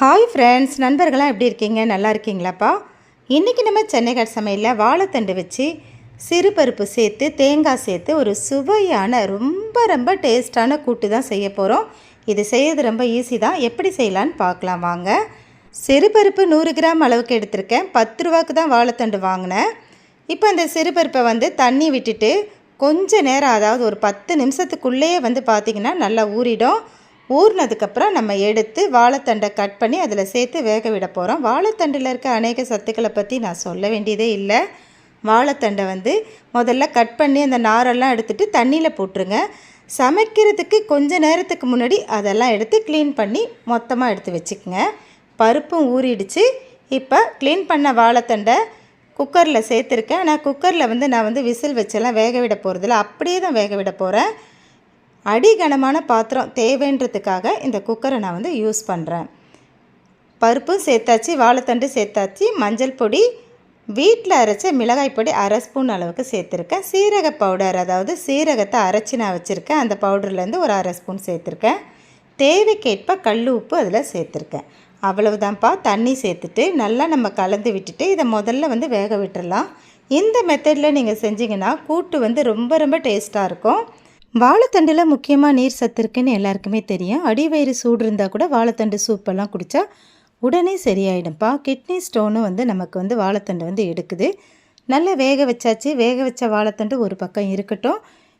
Hi friends நண்பர்களாம் எப்படி இருக்கீங்க? நல்லா இருக்கீங்களாப்பா? இன்றைக்கி நம்ம சென்னைகாட் சமையலில் வாழைத்தண்டு வச்சு சிறுபருப்பு சேர்த்து தேங்காய் சேர்த்து ஒரு சுவையான ரொம்ப ரொம்ப டேஸ்டான கூட்டு தான் செய்ய போகிறோம் இது செய்யறது ரொம்ப ஈஸி தான். எப்படி செய்யலான்னு பார்க்கலாம் வாங்க. சிறுபருப்பு நூறு கிராம் அளவுக்கு எடுத்திருக்கேன். பத்து ரூபாய்க்கு தான் வாழைத்தண்டு வாங்கினேன். இப்போ அந்த சிறுபருப்பை வந்து தண்ணி விட்டுட்டு கொஞ்ச நேரம் அதாவது ஒரு பத்து நிமிஷத்துக்குள்ளேயே வந்து பார்த்திங்கன்னா நல்லா ஊறிடும். ஊறினதுக்கப்புறம் நம்ம எடுத்து வாழைத்தண்டை கட் பண்ணி அதில் சேர்த்து வேக விட போகிறோம். வாழைத்தண்டில் இருக்க அநேக சத்துக்களை பற்றி நான் சொல்ல வேண்டியதே இல்லை. வாழைத்தண்டை வந்து முதல்ல கட் பண்ணி அந்த நாரெல்லாம் எடுத்துகிட்டு தண்ணியில் போட்டுருங்க. சமைக்கிறதுக்கு கொஞ்ச நேரத்துக்கு முன்னாடி அதெல்லாம் எடுத்து க்ளீன் பண்ணி மொத்தமாக எடுத்து வச்சுக்கோங்க. பருப்பும் ஊறிடுச்சு. இப்போ க்ளீன் பண்ண வாழைத்தண்டை குக்கரில் சேர்த்துருக்கேன். ஆனால் குக்கரில் வந்து நான் வந்து விசில் வச்செல்லாம் வேக விட போகிறதில்ல அப்படியே தான் வேக விட போகிறேன் அடிகனமான பாத்திரம் தேவைன்றதுக்காக இந்த குக்கரை நான் வந்து யூஸ் பண்ணுறேன் பருப்பும் சேர்த்தாச்சு வாழைத்தண்டு சேர்த்தாச்சு மஞ்சள் பொடி வீட்டில் அரைச்ச மிளகாய் பொடி அரை ஸ்பூன் அளவுக்கு சேர்த்துருக்கேன். சீரக பவுடர் அதாவது சீரகத்தை அரைச்சி நான் வச்சுருக்கேன். அந்த பவுடர்லேருந்து ஒரு அரை ஸ்பூன் சேர்த்துருக்கேன். தேவைக்கேற்ப கல் உப்பு அதில் சேர்த்துருக்கேன். அவ்வளவுதான்ப்பா. தண்ணி சேர்த்துட்டு நல்லா நம்ம கலந்து விட்டுட்டு இதை முதல்ல வந்து வேக விட்டுடலாம் இந்த மெத்தடில் நீங்கள் செஞ்சீங்கன்னா கூட்டு வந்து ரொம்ப ரொம்ப டேஸ்ட்டாக இருக்கும். வாழைத்தண்டில் முக்கியமாக நீர் சத்து இருக்குன்னு எல்லாருக்குமே தெரியும். அடிவயிறு சூடு இருந்தால் கூட வாழைத்தண்டு சூப்பெல்லாம் குடித்தா உடனே சரியாயிடும்ப்பா கிட்னி ஸ்டோனும் வந்து நமக்கு வந்து வாழைத்தண்டு வந்து எடுக்குது. நல்லா வேக வச்சாச்சு. வேக வச்ச வாழைத்தண்டு ஒரு பக்கம் இருக்கட்டும்.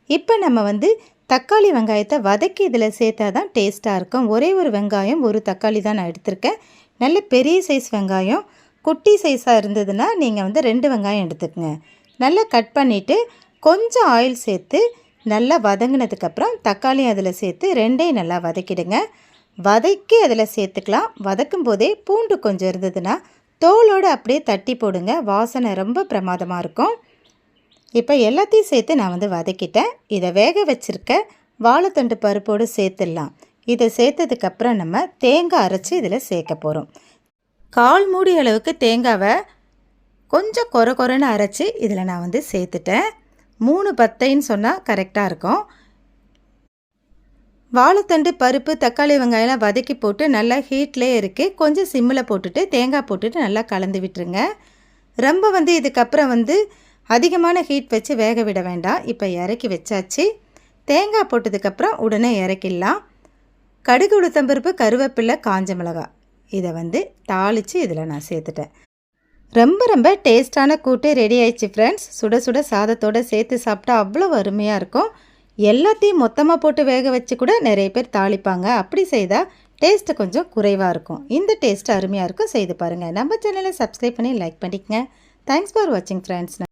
இப்போ நம்ம வந்து தக்காளி வெங்காயத்தை வதக்கி இதில் சேர்த்தா தான் டேஸ்ட்டாக இருக்கும். ஒரே ஒரு வெங்காயம் ஒரு தக்காளி தான் நான் எடுத்திருக்கேன். நல்ல பெரிய சைஸ் வெங்காயம். குட்டி சைஸாக இருந்ததுன்னா நீங்கள் வந்து ரெண்டு வெங்காயம் எடுத்துக்கங்க. நல்லா கட் பண்ணிவிட்டு கொஞ்சம் ஆயில் சேர்த்து நல்லா வதங்கினதுக்கப்புறம் தக்காளி அதில் சேர்த்து ரெண்டையும் நல்லா வதக்கிடுங்க. வதக்கி அதில் சேர்த்துக்கலாம். வதக்கும் போதே பூண்டு கொஞ்சம் இருந்ததுன்னா தோலோடு அப்படியே தட்டி போடுங்க. வாசனை ரொம்ப பிரமாதமாக இருக்கும். இப்போ எல்லாத்தையும் சேர்த்து நான் வந்து வதக்கிட்டேன். இதை வேக வச்சுருக்க வாழைத்தண்டு பருப்போடு சேர்த்துடலாம். இதை சேர்த்ததுக்கப்புறம் நம்ம தேங்காய் அரைச்சி இதில் சேர்க்க போகிறோம். கால் மூடி அளவுக்கு தேங்காவை கொஞ்சம் கொர கொரன்னு அரைச்சி இதில் நான் வந்து சேர்த்துட்டேன். மூணு பத்தைன்னு சொன்னால் கரெக்டாக இருக்கும். வாழைத்தண்டு பருப்பு தக்காளி வெங்காயம்லாம் வதக்கி போட்டு நல்லா ஹீட்லேயே இருக்குது கொஞ்சம் சிம்மில் போட்டுட்டு தேங்காய் போட்டுட்டு நல்லா கலந்து விட்டுருங்க. ரொம்ப வந்து இதுக்கப்புறம் வந்து அதிகமான ஹீட் வச்சு வேக விட வேண்டாம். இப்போ இறக்கி வச்சாச்சு. தேங்காய் போட்டதுக்கப்புறம் உடனே இறக்கிடலாம். கடுகு உளுத்தம்பருப்பு கருவேப்பிலை காஞ்ச மிளகாய். இதை வந்து தாளித்து இதில் நான் சேர்த்துட்டேன். ரொம்ப ரொம்ப டேஸ்டான கூட்டு ரெடி ஆயிடுச்சு ஃப்ரெண்ட்ஸ் சுட சுட சாதத்தோடு சேர்த்து சாப்பிட்டா அவ்வளோ அருமையாக இருக்கும். எல்லாத்தையும் மொத்தமாக போட்டு வேக வச்சு கூட நிறைய பேர் தாளிப்பாங்க. அப்படி செய்தால் டேஸ்ட்டு கொஞ்சம் குறைவாக இருக்கும். இந்த டேஸ்ட்டு அருமையாக இருக்கும். செய்து பாருங்கள் நம்ம சேனலை சப்ஸ்கிரைப் பண்ணி லைக் பண்ணிக்கங்க. தேங்க்ஸ் ஃபார் வாட்சிங் ஃப்ரெண்ட்ஸ்